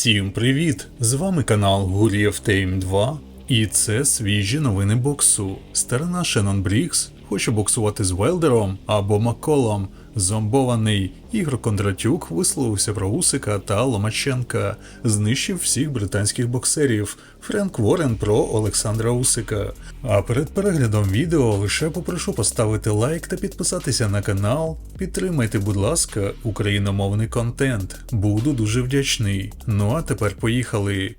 Всім привіт! З вами канал Гурієв Тейм 2 і це свіжі новини боксу. Старина Шеннон Брікс хоче боксувати з Велдером або Макколом. Зомбований Ігор Кондратюк висловився про Усика та Ломаченка, знищив всіх британських боксерів. Френк Ворен про Олександра Усика. А перед переглядом відео лише попрошу поставити лайк та підписатися на канал. Підтримайте, будь ласка, україномовний контент. Буду дуже вдячний. Ну а тепер поїхали.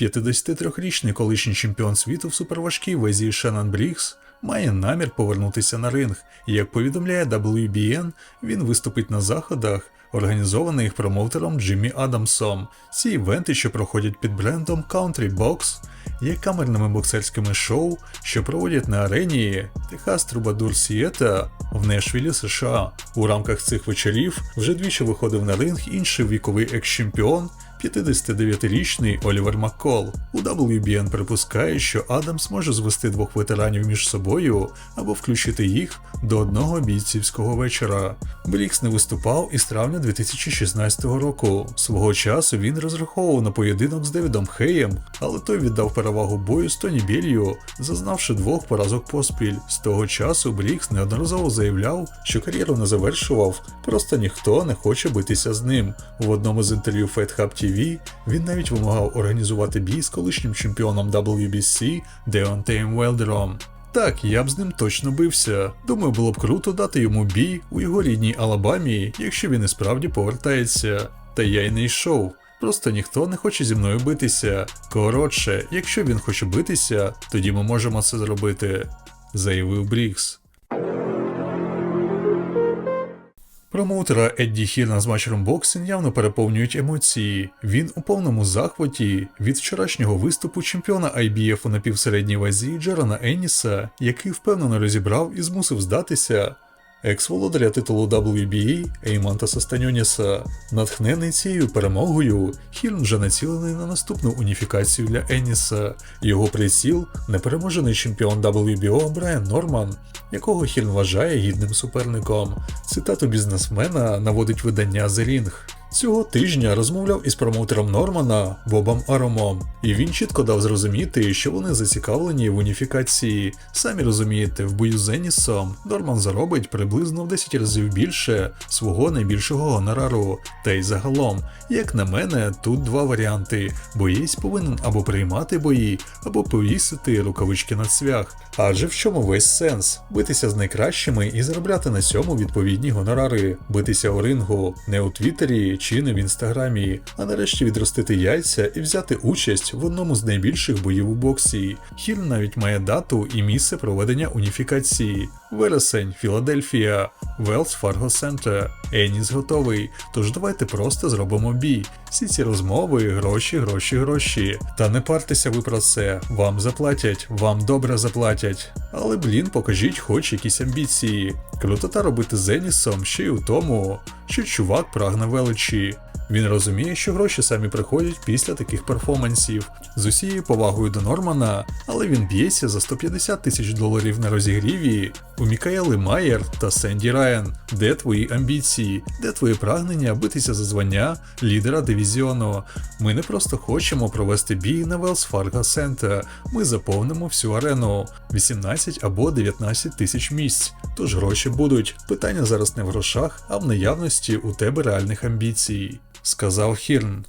53-річний колишній чемпіон світу в суперважкій вазі Шеннон Брікс має намір повернутися на ринг. Як повідомляє WBN, він виступить на заходах, організованих промоутером Джиммі Адамсом. Ці івенти, що проходять під брендом Country Box, є камерними боксерськими шоу, що проводять на арені Техас Трубадур Сієта в Нешвілі, США. У рамках цих вечорів вже двічі виходив на ринг інший віковий екс-чемпіон 59-річний Олівер Маккол. У WBN припускає, що Адамс може звести двох ветеранів між собою або включити їх до одного бійцівського вечора. Брікс не виступав із травня 2016 року. Свого часу він розраховував на поєдинок з Девідом Хеєм, але той віддав перевагу бою з Тоні Білью, зазнавши двох поразок поспіль. З того часу Брікс неодноразово заявляв, що кар'єру не завершував, просто ніхто не хоче битися з ним. В одному з інтерв'ю Fight Hub TV він навіть вимагав організувати бій з колишнім чемпіоном WBC Деонтеєм Велдером. Так, я б з ним точно бився. Думаю, було б круто дати йому бій у його рідній Алабамі, якщо він і справді повертається. Та я й не йшов. Просто ніхто не хоче зі мною битися. Коротше, якщо він хоче битися, тоді ми можемо це зробити, заявив Брікс. Промоутера Едді Хірна з матчером боксинг явно переповнюють емоції. Він у повному захваті від вчорашнього виступу чемпіона IBF у напівсередній вазі Джерона Енніса, який впевнено розібрав і змусив здатися. Екс-володаря титулу WBA Ейманта Састаньоніса, натхнений цією перемогою, Хірн вже націлений на наступну уніфікацію для Енніса. Його приціл непереможений чемпіон WBO Брайан Норман, якого Хірн вважає гідним суперником. Цитату бізнесмена наводить видання The Ring. Цього тижня розмовляв із промоутером Нормана Бобом Аромом, і він чітко дав зрозуміти, що вони зацікавлені в уніфікації. Самі розумієте, в бою з Енісом Норман заробить приблизно в 10 разів більше свого найбільшого гонорару. Та й загалом, як на мене, тут два варіанти: боєць повинен або приймати бої, або повісити рукавички на цвях. Адже в чому весь сенс? Битися з найкращими і заробляти на цьому відповідні гонорари, битися у рингу, не у Твіттері чи в інстаграмі, а нарешті відростити яйця і взяти участь в одному з найбільших боїв у боксі. Хіл навіть має дату і місце проведення уніфікації. Вересень, Філадельфія, Велс Фарго Центр. Еніс готовий. Тож давайте просто зробимо бій. Всі ці розмови, гроші, гроші, гроші. Та не партеся ви про це. Вам заплатять, вам добре заплатять. Але блін, покажіть хоч якісь амбіції. Крутота робити з Енісом ще й у тому, що чувак прагне величі. Він розуміє, що гроші самі приходять після таких перформансів з усією повагою до Нормана, але він б'ється за 150 тисяч доларів на розігріві у Мікаели Майер та Сенді Райан. Де твої амбіції? Де твоє прагнення битися за звання лідера дивізіону? Ми не просто хочемо провести бій на Wells Fargo Center, ми заповнимо всю арену 18 або 19 тисяч місць. Тож гроші будуть. Питання зараз не в грошах, а в наявності у тебе реальних амбіцій сказав Хірн.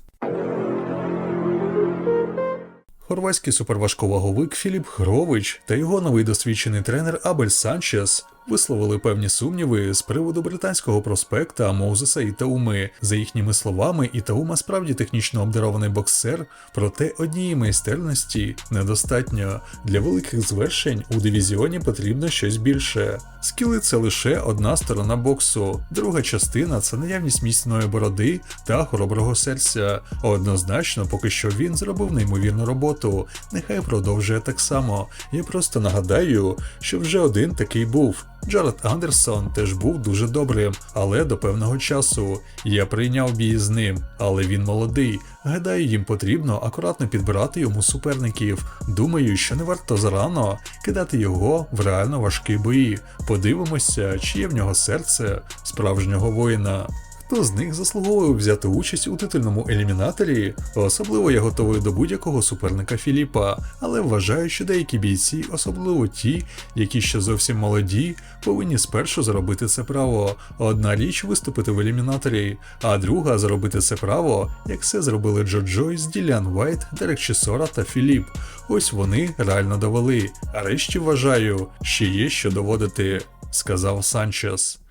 Хорватський суперважковаговик Філіп Грович та його новий досвідчений тренер Абель Санчес висловили певні сумніви з приводу британського проспекта Моузеса Ітауми. За їхніми словами, Ітаума справді технічно обдарований боксер, проте однієї майстерності недостатньо. Для великих звершень у дивізіоні потрібно щось більше. Скіли це лише одна сторона боксу, друга частина це наявність міцної бороди та хороброго серця. Однозначно, поки що він зробив неймовірну роботу. Нехай продовжує так само. Я просто нагадаю, що вже один такий був. Джаред Андерсон теж був дуже добрим, але до певного часу. Я прийняв бій з ним, але він молодий. Гадаю, їм потрібно акуратно підбирати йому суперників. Думаю, що не варто зарано кидати його в реально важкі бої. Подивимося, чи є в нього серце справжнього воїна. Хто з них заслуговує взяти участь у титульному елімінаторі. Особливо я готовий до будь-якого суперника Філіпа, але вважаю, що деякі бійці, особливо ті, які ще зовсім молоді, повинні спершу заробити це право. Одна річ виступити в елімінаторі, а друга заробити це право, як це зробили Джо Джойс, Ділян Вайт, Дерек Чесора та Філіп. Ось вони реально довели. А решті вважаю, ще є що доводити, сказав Санчес.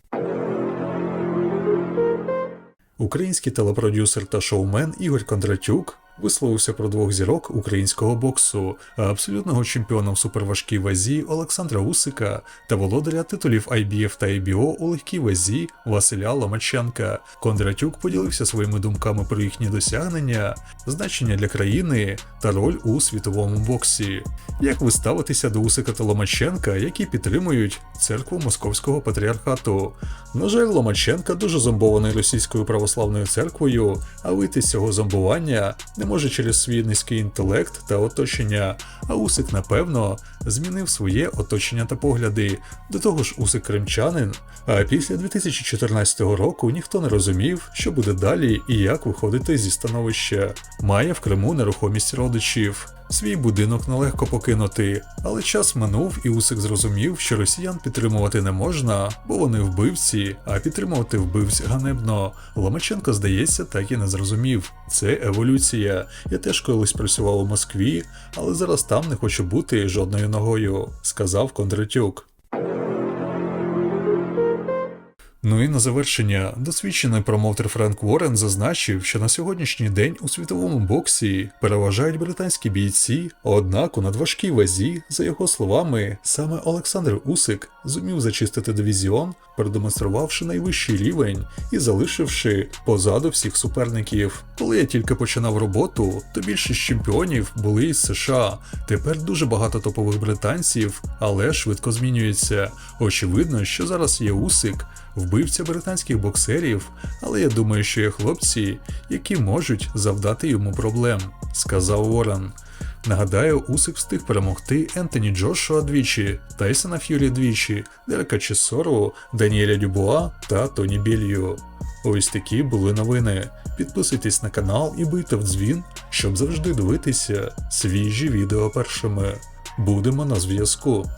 Український телепродюсер та шоумен Ігор Кондратюк висловився про двох зірок українського боксу, абсолютного чемпіона в суперважкій вазі Олександра Усика та володаря титулів IBF та IBO у легкій вазі Василя Ломаченка. Кондратюк поділився своїми думками про їхні досягнення, значення для країни та роль у світовому боксі. Як ви ставитеся до Усика та Ломаченка, які підтримують церкву Московського патріархату? На жаль, Ломаченка дуже зомбований російською православною церквою, а вийти з цього зомбування не може через свій низький інтелект та оточення. А Усик, напевно, змінив своє оточення та погляди. До того ж, Усик кримчанин. А після 2014 року ніхто не розумів, що буде далі і як виходити зі становища. Має в Криму нерухомість родичів. Свій будинок нелегко покинути, але час минув, і Усик зрозумів, що росіян підтримувати не можна, бо вони вбивці, а підтримувати вбивць ганебно. Ломаченко, здається, так і не зрозумів. Це еволюція. Я теж колись працював у Москві, але зараз там не хочу бути жодною ногою, сказав Кондратюк. Ну і на завершення, досвідчений промоутер Френк Уоррен зазначив, що на сьогоднішній день у світовому боксі переважають британські бійці, однак у надважкій вазі, за його словами, саме Олександр Усик зумів зачистити дивізіон, продемонструвавши найвищий рівень і залишивши позаду всіх суперників. Коли я тільки починав роботу, то більшість чемпіонів були із США. Тепер дуже багато топових британців, але швидко змінюється. Очевидно, що зараз є Усик, вбивця британських боксерів, але я думаю, що є хлопці, які можуть завдати йому проблем, сказав Уоррен. Нагадаю, Усик встиг перемогти Ентоні Джошуа двічі, Тайсона Ф'юрі двічі, Дерека Чесору, Даніеля Дюбуа та Тоні Білью. Ось такі були новини. Підписуйтесь на канал і бийте в дзвін, щоб завжди дивитися свіжі відео першими. Будемо на зв'язку.